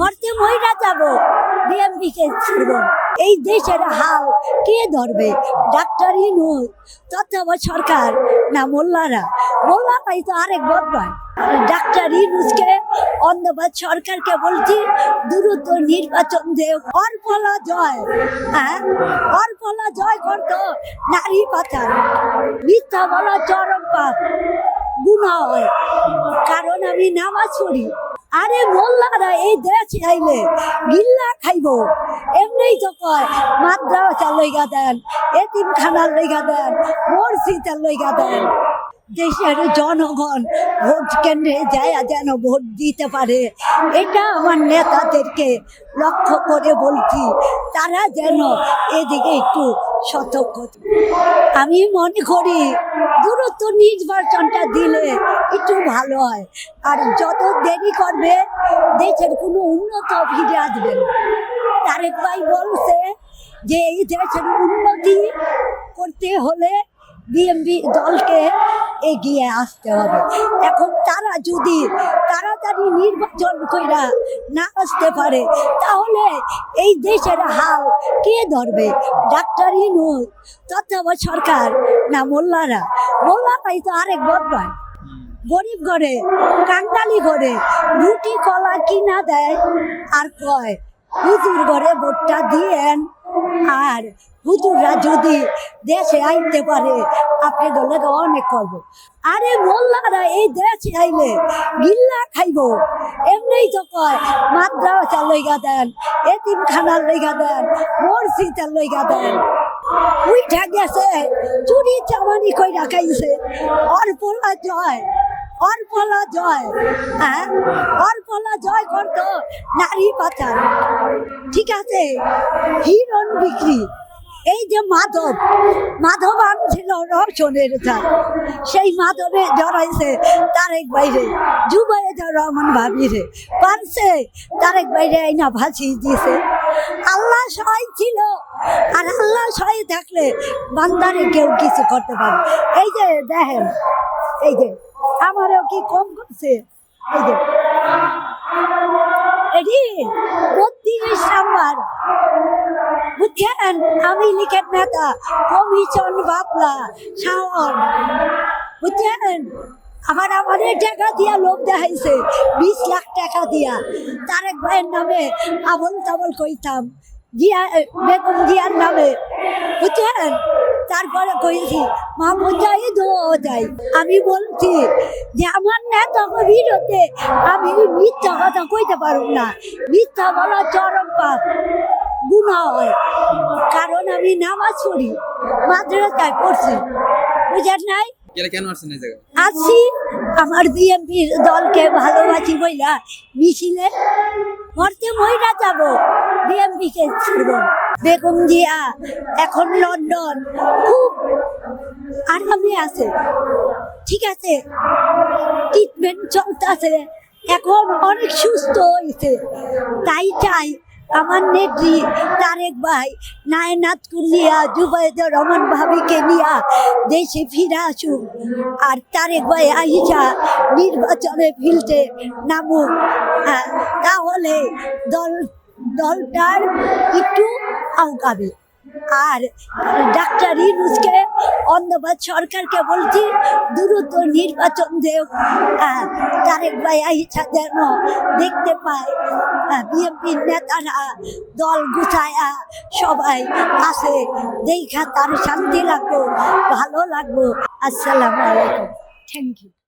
মরতে মহিলা যাব, বিএমপিকে ছিড়ব এই দেশের হাল কে ধরবে? ডাক্তার ইনুস তত্ত্বাবধায়ক সরকার না মোল্লারা? মোল্লারাই তো আরেক বদনায় ডাক্তার ইনুসকে অন্ধবাদ সরকারকে বলছি, দ্রুত নির্বাচন দে অর্পলা জয় হ্যাঁ? অর্পলা জয় করতো নারী পাচার। মিথ্যা বলা চরম পাপ। গুণা হয়। কারণ আমি নামাজ পড়ি। আরে মোল্লারা এই দেশ আইলে গিল্লা খাইব। এমনি তো কয় মাদ্রাসা লইগা দেন, এতিমখানার লইগা দেন, মসজিদের লইগা দেন। দেশের জনগণ ভোট কেন্দ্রে যায় যেন ভোট দিতে পারে, এটা আমার নেতাদেরকে লক্ষ্য করে বলছি। তারা যেন এদিকে একটু সতর্ক আমি মনে করি দূরত্ব নির্বাচনটা দিলে একটু ভালো হয়। আর যত দেরি করবে, দেশের কোনো উন্নত ফিরে আসবে না। তারেক ভাই বলছে যে, এই দেশের উন্নতি করতে হলে বিএমপি দলকে এগিয়ে আসতে হবে। এখন তারা যদি তাড়াতাড়ি নির্বাচন কইরা না আসতে পারে, তাহলে এই দেশের হাল কে ধরবে? ডাক্তার ইনুস তত্ত্বাবধায়ক সরকার না মোল্লারা? মোল্লারাই তো আরেক বদনায় গরিব ঘরে কাঙ্গালি ঘরে, রুটি, কলা কিনা দেয় আর কয়? হুজুর ঘরে ভোটটা দিয়েন। আর হুজুররা যদি দেশে আইতে পারে আপনি দলে অনেক করব। আরে মোল্লারা এই দেশে আইলে গিল্লা খাইব। এমনি তো কয় মাদ্রাসা লইগা দেন, এতিমখানার লইগা দেন, মসজিদের লইগা দেন। উইঠা গেছে চুরি চামানি কই রাখাইছে অর্পলা জয় অর্পলা জয় হ্যাঁ? অর্পলা জয় করতো নারী পাচার। ঠিক আছে? হিরণ বিক্রি। এই যে মাধব মাধব আনছিল রসনের চাল সেই মাধবে জড়াইছে তারেক বাইরে। জুবাইদুর রহমান ভাবিরে পারছে? তারেক বাইরে আইনা ভাসি দিয়েছে আল্লাহ সহায় ছিল। আর আল্লাহ সহায় থাকলে বান্দারে কেউ কিছু করতে পারে। এই যে দেখেন, এই যে আমারও কি কম করছে? এই যে। নাম্বার। বুঝছেন? আমি লিখেন নেতা, কমিশন বাবলা, শাওন। বুঝছেন? আমার আমাদের টাকা দিয়া লোক দেখাইছে, বিশ লাখ টাকা দিয়া। তারেক ভাইয়ের নামে আবল তাবল কইতাম। জিয়া বেগম জিয়ার নামে। বুঝছেন? তারপরে কইছি মাহমুদ জাহিদ ও যাই। আমি বলছি যে আমার নেতা বিরুদ্ধে আমি মিথ্যা কথা কইতে পারব না। মিথ্যা বলা চরম পাপ গুণা হয়। কারণ আমি নামাজ পড়ি মাদ্রাসায় পড়ছি। বুঝেন নাই? জায়গায়? আমার বিএনপির দলকে ভালোবাসি বইলা মিছিলে। মরতে মহিলা যাব। বিএনপিকে ছিড়ব। বেগম জিয়া এখন লন্ডন। খুব আরামে আছে। ঠিক আছে? ট্রিটমেন্ট চলতেছে এখন অনেক সুস্থ হয়েছে। তাই চাই আমার নেত্রী তারেক ভাই নায়নাথ কুলিয়া জুবাইদুর রহমান ভাবিকে নিয়া দেশে ফিরে আসুক। আর তারেক ভাই আইসা নির্বাচনে ফিলতে নামুক। তাহলে দল দলটার একটু আউকাবে আর ডাক্তার ইনুসকে অন্ধবাদ সরকারকে বলছি দ্রুত নির্বাচন দেও। হ্যাঁ, তারেক ভাই আইসা যেন দেখতে পায়। বিএনপির নেতারা দল গুছায়া সবাই আছে দেখা তার শান্তি লাগবো ভালো লাগবো। আসসালামু আলাইকুম। Thank you